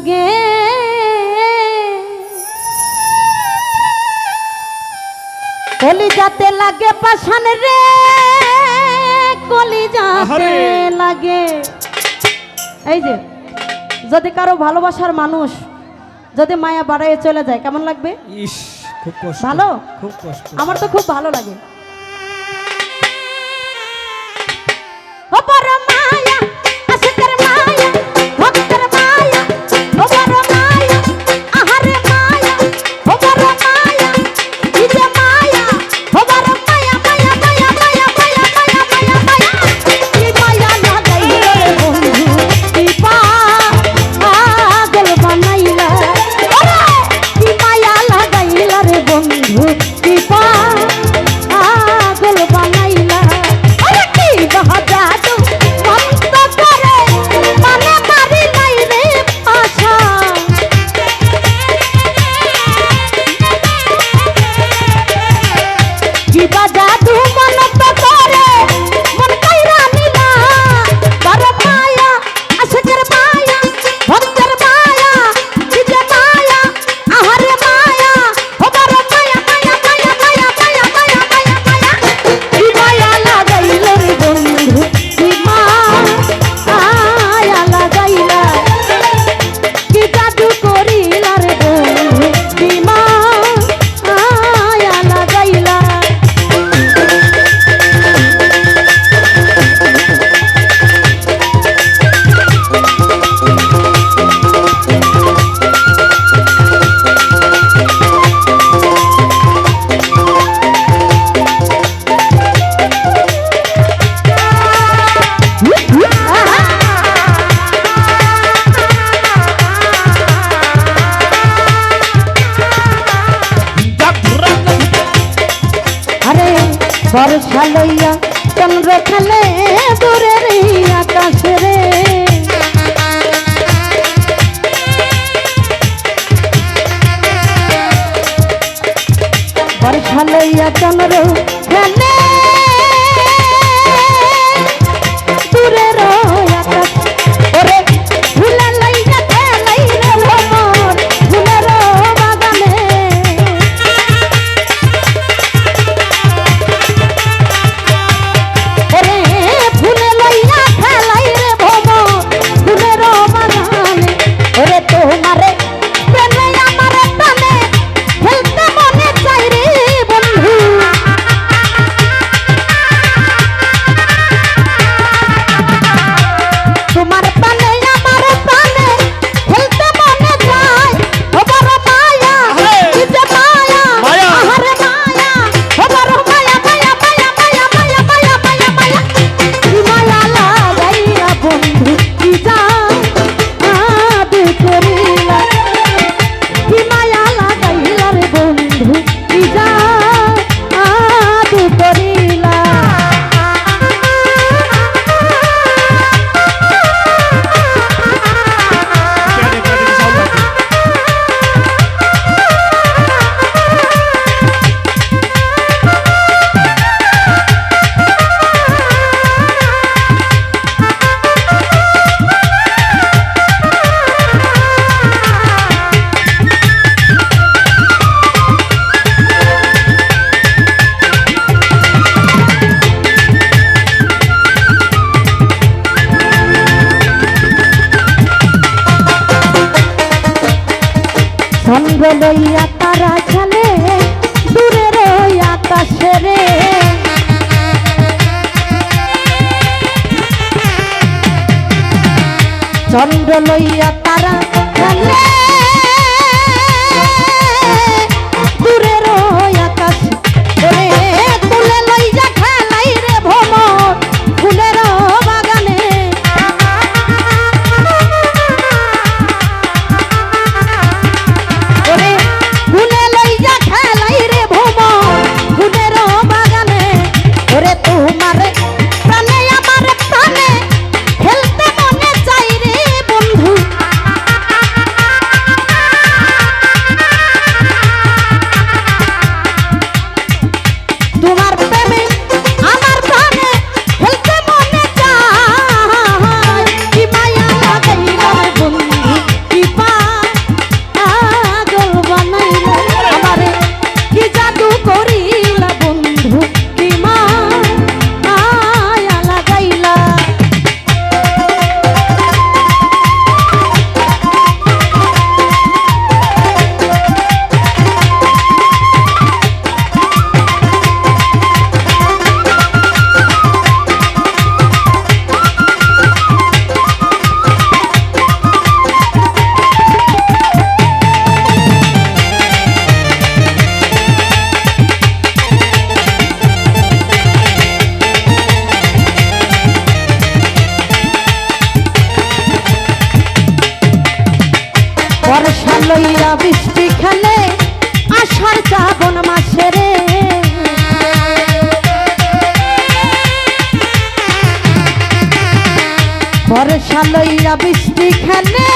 লাগে। কলিজাতে লাগে পাশান রে কলি কলিজাতে লাগে। এই যে যদি কারও ভালোবাসার মানুষ যদি মায়া বাড়াইয়ে চলে যায় কেমন লাগবে? ভালো? আমার তো খুব ভালো লাগে। ঘর খালইয়া চন্দ্র খালে দূরের আকাশ রে। ঘর খালইয়া চন্দ্র খালে লইয়া তারা খেলে দূরের ওই আকাশে রে। চন্দ্র লইয়া তারা খেলে লইয়া বৃষ্টি খেলে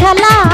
সাগর